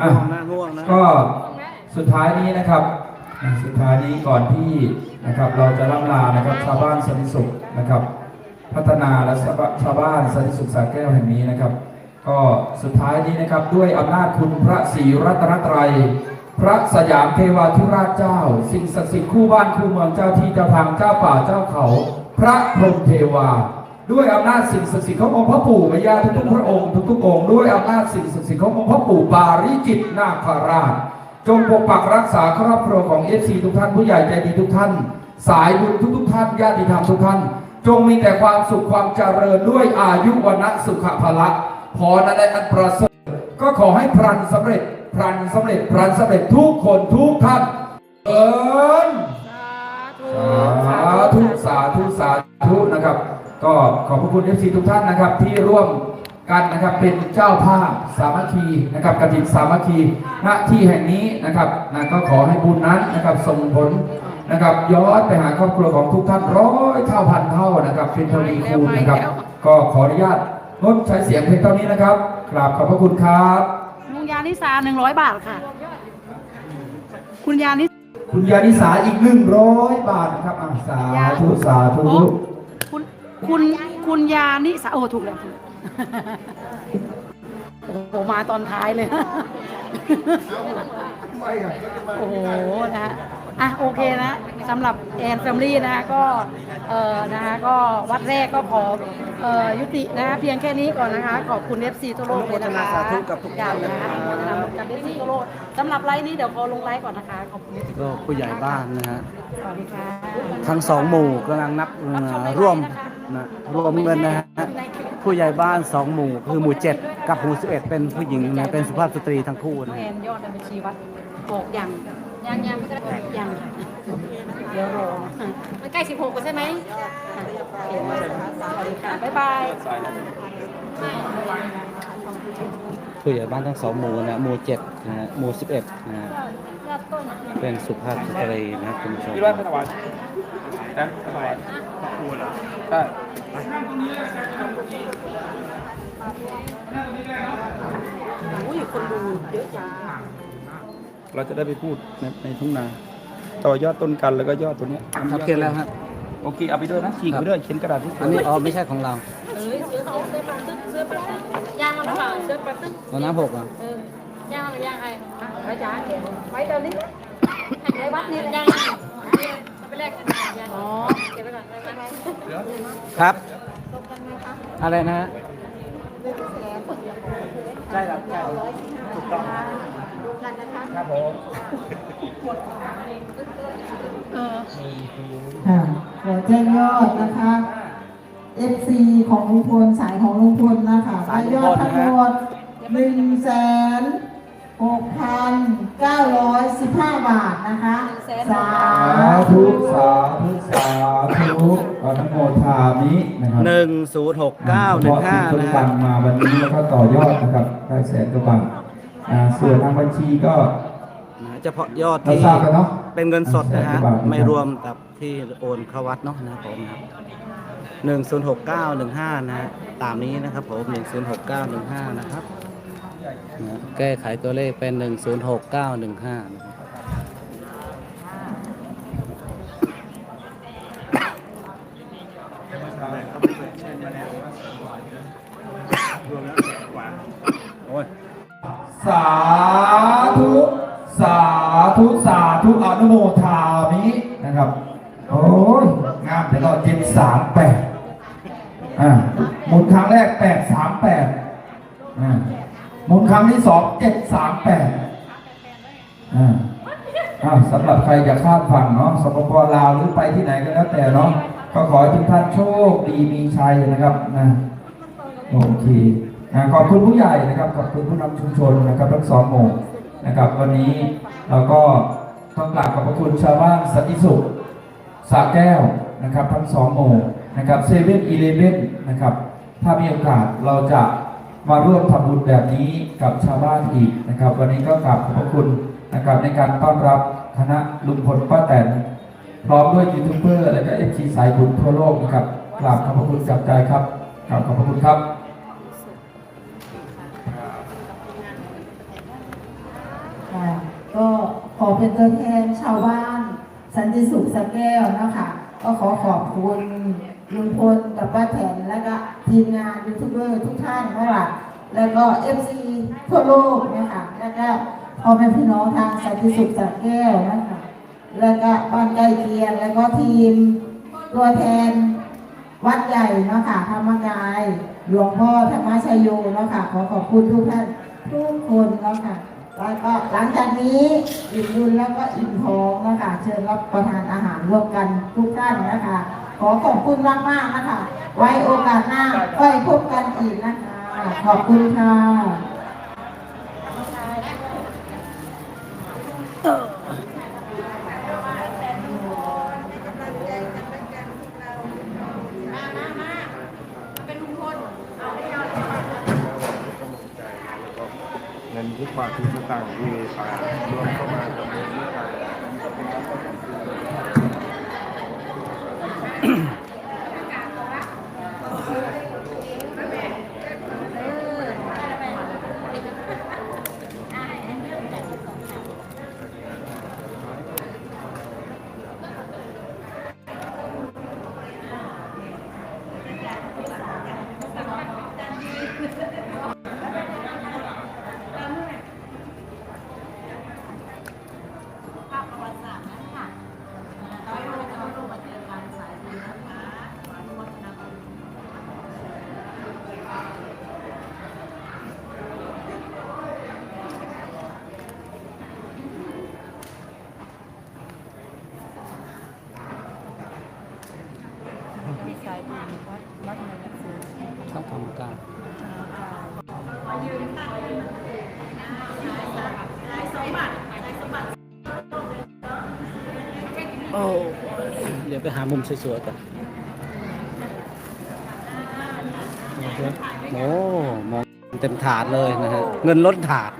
อะง่วงนะง่วงนะก็สุดท้ายนี้นะครับอะสุดท้ายนี้ก่อนที่นะครับเราจะล่ำลานะครับชาวบ้านสันติสุขนะครับ พัฒนาและชาวบ้านสันติสุขสาแก้วแห่งนี้นะครับ ก็สุดท้ายนี้นะครับด้วยอำนาจคุณพระศรีรัตนตรัย พระสยามเทวาธิราชเจ้า สิ่งศักดิ์สิทธิ์คู่บ้านคู่เมืองเจ้าที่เจ้าทางเจ้าป่าเจ้าเขา พระพรหมเทวา ด้วยอำนาจสิ่งศักดิ์สิทธิ์ขององค์พระปู่พญาทุกๆพระองค์ทุกๆองค์ด้วยอำนาจสิ่งศักดิ์สิทธิ์ขององค์พระปู่ปาริจิตนาคราช จงปกปักรักษาครอบครัวของเอฟซีทุกท่านผู้ใหญ่ใจดีทุกท่าน สายบุญทุกๆท่านญาติธรรมทุกท่าน จงมีแต่ความสุขความเจริญด้วยอายุวันะสุขภละพรอะไรอันประเสริฐก็ขอให้พรันสำเร็จพรันสำเร็จพรันสำเร็จทุกคนทุกท่านเอิญสาธุสาธุสาธุนะครับ ก็ขอบพระคุณเอฟซีทุกท่านนะครับ ที่ร่วมกันนะครับเป็นเจ้าภาพสามัคคีนะครับกฐินสามัคคีณที่แห่งนี้นะครับนะก็ขอให้บุญนั้นนะครับส่งผลนะครับย้อนไปหาครอบครัวของทุกท่านร้อยเท่าพันเท่านะครับเป็นทวีคูณนะครับ ก็ขออนุญาตงดใช้เสียงเพียงเท่านี้นะครับกราบขอบพระคุณครับลุงยานิสาหนึ่งร้อยบาทค่ะ คุณยานิคุณยานิสาอีกหนึ่งร้อยบาทนะครับอะสาธุสาธุโอ้ คุณคุณคุณยานิสาโอ้ถูกแล้วถูกโอ้โหมาตอนท้ายเลย โอ้โหนะฮะอะโอเคนะสำหรับแอนแฟมลี่นะก็เอ่อนะคะก็วัดแรกก็ขอเอ่อยุตินะคะเพียงแค่นี้ก่อนนะคะ ขอบคุณเอฟซีทั่วโลกเลยนะคะอนุโมทนาสาธุกับทุกท่านเลยนะอนุโมทนากับเอฟซีทั่วโลกสำหรับไลฟ์นี้เดี๋ยวพอลงไลฟ์ก่อนนะคะขอบคุณ ก็ผู้ใหญ่บ้านนะฮะสวัสดีค่ะทั้งสองหมู่กำลังนับเอ่อร่วมนะ รวมเงินนะฮะผู้ใหญ่บ้านสองหมู่คือหมู่เจ็ดกับหมู่สิบเอ็ดเป็นผู้หญิงนะเป็นสุภาพสตรีทั้งคู่นะแทนยอดในบัญชีวัดบอกยังยังยังไม่ได้ยังเดี๋ยวรอมันใกล้16แล้วใช่ไหมไหมสวัสดีค่ะบ๊ายบาย ผู้ใหญ่บ้านทั้งสองหมู่นะหมู่เจ็ดนะฮะหมู่สิบเอ็ดนะฮะเป็นสุภาพสตรีนะคุณผู้ชมพี่ว่าสวัสดิ์นะสวัสดิ์ใช่อุ้ยคนดูเยอะจังเราจะได้ไปพูดในในทุ่งนา ต่อยอดต้นกันแล้วก็ยอดตัวเนี้ยครับเขียนแล้วครับโอเคเอาไปด้วยนะฉีกไปด้วยเขียนกระดาษที่อันนี้อ๋อไม่ใช่ของเราเอ้ยเสื้อเขาเสื้อปลาตึ๊กเสื้อ ปลาตึ๊กย่างมันเปล่าเสื้อปลาตึ๊กตอนน้ำหกอะเออย่างมันย่างใครอะไปจ้าเห็นไปเดี๋ยวนี้ในวัดนี่ย่างไปแลกกันย่างอ๋อเก็บไว้ก่อนไปไปครับ อะไรนะฮะใช่ครับใช่ถูกต้องครับผมเออค่ะขอแจ้งยอดนะคะ FC ของลุงพลสายของลุงพลนะคะได้ยอดทั้งหมดหนึ่งแสนหกพันเก้าร้อยสิบห้าบาทนะคะ สาสาธุธุสาธุสาธุอนุโมทามินะครับหนึ่งศูนย์หกเก้าหนึ่งห้าต้นนะกัฮะนมาวันนี้แล้วก็ต่อยอดนะครับได้แสนกว่าบาทอ่าส่วนทางบัญชีก็เฉพาะยอดเราที่ทราบกันเนาะเป็นเงินสดนะฮะแสกว่าบาทไม่รวมกับที่โอนเข้าวัดเนาะนะครับผมนะครับ หนึ่งศูนย์หกเก้าหนึ่งห้านะฮะตามนี้นะครับผมหนึ่งศูนย์หกเก้าหนึ่งห้านะครับนะแก้ไขตัวเลขเป็นหนึ่งศูนย์หกเก้าหนึ่งห้านะครับ โอ้ยงามแต่ก็เจ็ดสามแปดอ่าหมุนครั้งแรกแปดสามแปดอ่าหมุนครั้งที่สองเจ็ดสามแปดอ่าอ่าสำหรับใครจะข้ามฝั่งเนาะสปปลาวหรือไปที่ไหนก็แล้วแต่เนาะก็ขอให้ทุกท่านโชคดีมีชัยนะครับนะโอเคนะขอบคุณผู้ใหญ่นะครับขอบคุณผู้นำชุมชนนะครับทั้งสองหมู่นะครับ วันนี้เราก็ต้องกราบขอบพระคุณชาวบ้านสันติสุข สระแก้วนะครับทั้งสองหมู่นะครับเซเว่นอีเลเว่นนะครับถ้ามีโอกาสเราจะมาร่วมทำบุญแบบนี้กับชาวบ้านอีกนะครับ วันนี้ก็กราบขอบพระคุณนะครับในการต้อนรับคณะลุงพลป้าแตนพร้อมด้วยยูทูบเบอร์และก็เอฟซีสายบุญทั่วโลกนะครับกราบขอบพระคุณจากใจครับกราบขอบพระคุณครับก็ขอเป็นตัวแทนชาวบ้าน สันติสุขสแก้วนะคะก็ขอขอบคุณลุงพลกับป้าแตนและก็ทีมงานยูทูบเบอร์ทุกท่านนะคะแล้วก็เอฟซีทั่วโลกนะคะแล้วก็พ่อแม่พี่น้องทางสันติสุขสแก้วนะคะแล้วก็บ้านใกล้เคียงแล้วก็ทีมตัวแทนวัดใหญ่นะคะธรรมกาย หลวงพ่อธรรมชโยนะค่ะขอขอบคุณทุกท่านทุกคนนะค่ะ แล้วก็หลังจากนี้อิ่มบุญแล้วก็อิ่มท้องนะคะเชิญรับประทานอาหารร่วมกันทุกท่านนะคะ ขอขอบคุณมากมากนะคะ ไว้โอกาสหน้าค่อยพบกันอีกนะคะ ขอบคุณค่ะ งินทุกบาททุกสตางค์ที่อ่ารวมเข้ามากับเงินที่อ่ ชองทำการโอ้เดี๋ยวไปหามุมสวยๆกันโอ้มองเต็มถาดเลยนะฮะ เงินล้นถาด